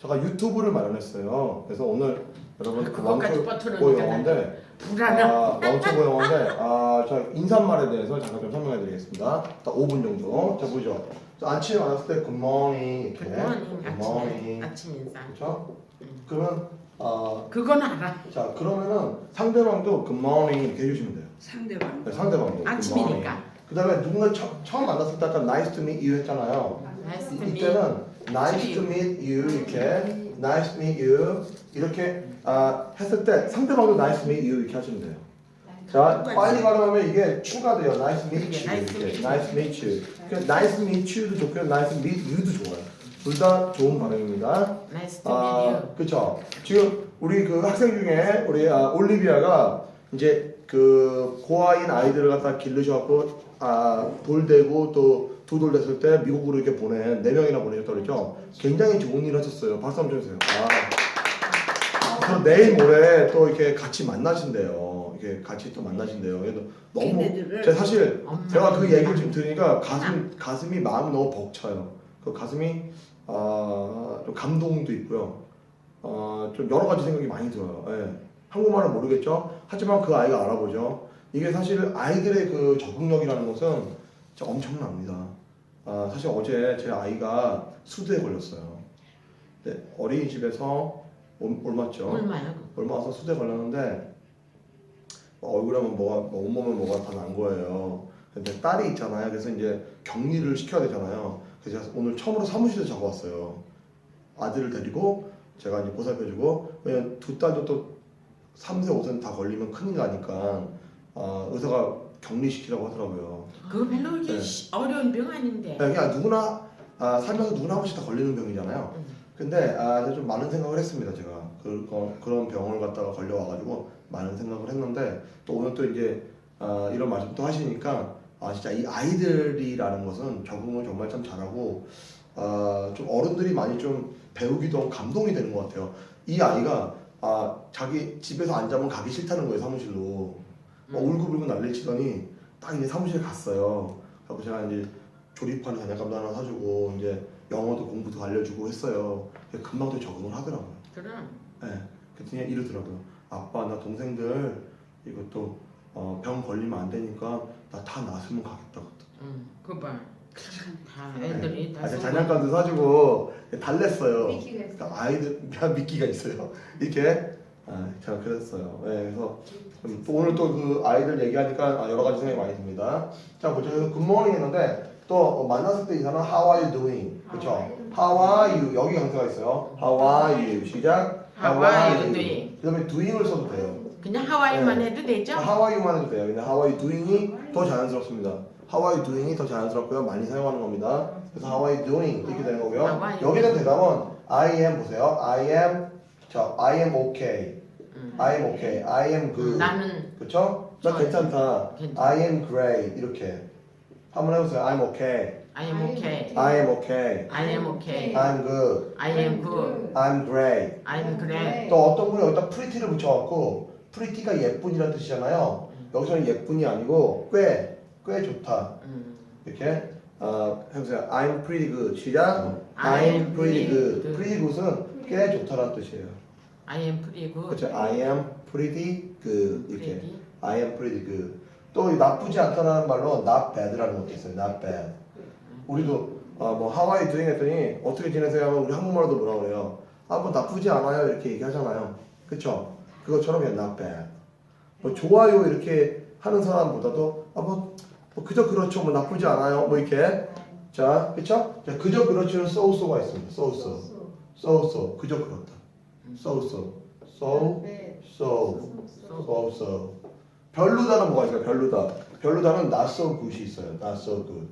제가 유튜브를 마련했어요. 그래서 오늘 여러분 그 그것까지 왕초보 영어인데 불안해. 아, 왕초보 영어인데 아, 자 인사말에 대해서 잠깐 좀 설명해 드리겠습니다. 딱 5분 정도. 자 보죠. 자, 아침에 만났을 때 good morning 이렇게 굿모닝 good 아침 morning 아침 인사. 그렇죠? 음. 그러면 아, 그건 알아. 자 그러면은 상대방도 good morning 이렇게 해 주시면 돼요. 상대방. 네, 상대방도 good morning. 아침이니까. 그다음에 누군가 처, 처음 만났을 때 아까 nice to meet you 했잖아요. Nice to meet 이때는 nice to meet you 이렇게 nice to meet you 이렇게 아, 했을 때 상대방도 nice to meet you 이렇게 하시면 돼요. 자 빨리 발음하면 이게 추가돼요. nice to meet you 이렇게 meet nice to meet you. 그러니까 nice to meet you도 좋고요. nice to meet you도 좋아요. 둘 다 좋은 발음입니다. Nice to meet you. 아, 그렇죠. 지금 우리 그 학생 중에 우리 아, 올리비아가 이제 그 고아인 아이들을 갖다 기르셔갖고 아, 돌 대고 또 두돌 됐을 때 미국으로 이렇게 보낸 네 명이나 보내셨다 그랬죠. 굉장히 좋은 일 하셨어요. 박수 한번 주세요. 아. 그래서 내일 모레 또 이렇게 같이 만나신대요. 이렇게 같이 또 만나신대요. 그래서 너무 걔네들을 제가 사실. 제가 그 얘기를 지금 들으니까 가슴 가슴이 마음이 너무 벅차요. 그 가슴이 아, 좀 감동도 있고요. 어, 좀 여러 가지 생각이 많이 들어요. 예. 한국말은 모르겠죠. 하지만 그 아이가 알아보죠. 이게 사실 아이들의 그 적응력이라는 것은 진짜 엄청납니다. 아, 사실 어제 제 아이가 수두에 걸렸어요. 네, 어린이집에서. 얼마야? 얼마 와서 수대 걸렸는데 뭐 얼굴에 뭐 뭐가 뭐 온몸에 뭐가 다 난 거예요. 근데 딸이 있잖아요. 그래서 이제 격리를 시켜야 되잖아요. 그래서 제가 오늘 처음으로 사무실에 자고 왔어요. 아들을 데리고 제가 이제 보살펴주고 왜냐면 두 딸도 또 3세 5세는 다 걸리면 큰일 나니까 아, 의사가 격리시키라고 하더라고요. 그거 별로 이렇게 네. 시- 어려운 병 아닌데. 그냥 누구나 아, 살면서 누구나 한 번씩 다 걸리는 병이잖아요. 음. 근데 아, 좀 많은 생각을 했습니다 제가 그, 그, 그런 병을 갖다가 걸려와가지고 많은 생각을 했는데 또 오늘 또 이제 아, 이런 말씀 또 하시니까 아 진짜 이 아이들이라는 것은 적응을 정말 참 잘하고 아, 좀 어른들이 많이 좀 배우기도 하고 감동이 되는 것 같아요 이 아이가 아, 자기 집에서 안 자면 가기 싫다는 거예요 사무실로 막 음. 울고불고 난리를 치더니 딱 이제 사무실에 갔어요 그래서 제가 이제 조립하는 장난감도 하나 사주고 이제 영어도 공부도 알려주고 했어요. 금방 또 적응을 하더라고요. 그럼. 네. 그랬더니 이러더라고요. 아빠 나 동생들 이것도 어, 병 걸리면 안 되니까 나 다 나았으면 가겠다고. 음. 그거 봐. 다 애들이 다. 아, 제가. 장난감도 사주고 달랬어요. 미키가 있어. 그러니까 아이들 야, 미끼가 있어요. 이렇게 아, 제가 그랬어요. 네, 그래서 음, 또 오늘 또 그 아이들 얘기하니까 아, 여러 가지 생각이 많이 듭니다. 자, 보죠. 굿모닝 했는데 또 어, 만났을 때 인사는 How are you doing? 그렇죠? How are you? 여기 강세가 있어요. How are you? 시작. How are you doing? 그 다음에 doing을 써도 돼요. 그냥 하와이만 네. 해도 되죠? How are you만 해도 돼요. 근데 How are you doing이 더 자연스럽습니다. How are you doing이 더 자연스럽고요. 많이 사용하는 겁니다. 그래서 How are you doing 이렇게 되는 거고요. How are 대한 대답은 I am 보세요. I am 자 I am okay. 음. I am okay. I am good. 나는 그렇죠? 나 좋아요. 괜찮다. 괜찮아. I am great 이렇게 한번 해보세요. I'm okay. I am okay. I am okay. I am okay. I'm good. I am good. I'm great. I'm great. 또 어떤 분이 여기다 pretty를 붙여갖고 pretty가 예쁜이라는 뜻이잖아요. 여기서는 예쁜이 아니고 꽤, 꽤 좋다. 음. 이렇게 어, 해보세요. I'm pretty good. 시작. I I'm pretty good. good. pretty good은 꽤 좋다라는 뜻이에요. I am pretty good. 그렇죠. I am pretty good. 이렇게. Pretty. I am pretty good. 또 나쁘지 않다라는 말로 not bad라는 것도 있어요. not bad. 우리도 아, 뭐 하와이 doing 했더니 어떻게 지내세요 하면 우리 한국말로도 뭐라 그래요? 아, 뭐 나쁘지 않아요 이렇게 얘기하잖아요. 그렇죠? 그것처럼 그냥 not bad. 뭐 좋아요 이렇게 하는 사람보다도 아, 뭐, 뭐 그저 그렇죠. 뭐 나쁘지 않아요. 뭐 이렇게 자, 그렇죠? 자, 그저 그렇죠는 so so가 있습니다. so so. so so. 그저 그렇다. so so. so so. so so. 별로다는 뭐가 있어요? 별로다. 별로다는 not so good이 있어요. not so good.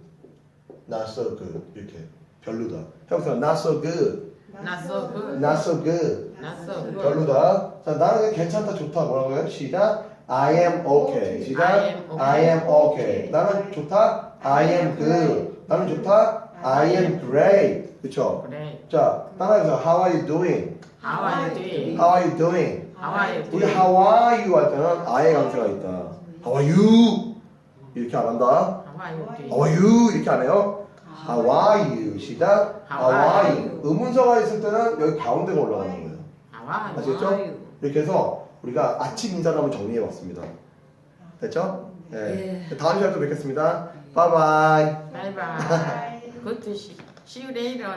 not so good. 이렇게. 별로다. 해보세요. not so good. Not so good. not so good. Not so good. 별로다. 자, 나는 그냥 괜찮다, 좋다. 뭐라고요? 시작. I am okay. 시작. I am okay. I am okay. 나는 좋다. I am good. 나는 좋다. I am great. 그쵸? 그래. 자, 따라해서 How are you doing? How are you doing? How are you doing? How are you 우리 doing? How are you 할 때는 I의 강세가 있다. How are you? 이렇게 안 한다. How are you doing? How are you? 이렇게 안 해요. How are you? 시작. How are you? 의문사가 있을 때는 여기 가운데가 올라가는 거예요. 아와 아시겠죠? 이렇게 해서 우리가 아침 인사를 한번 정리해 봤습니다. 됐죠? 네. 다음 시간에 또 뵙겠습니다. 바이바이. 바이바이 굿투 시 See you later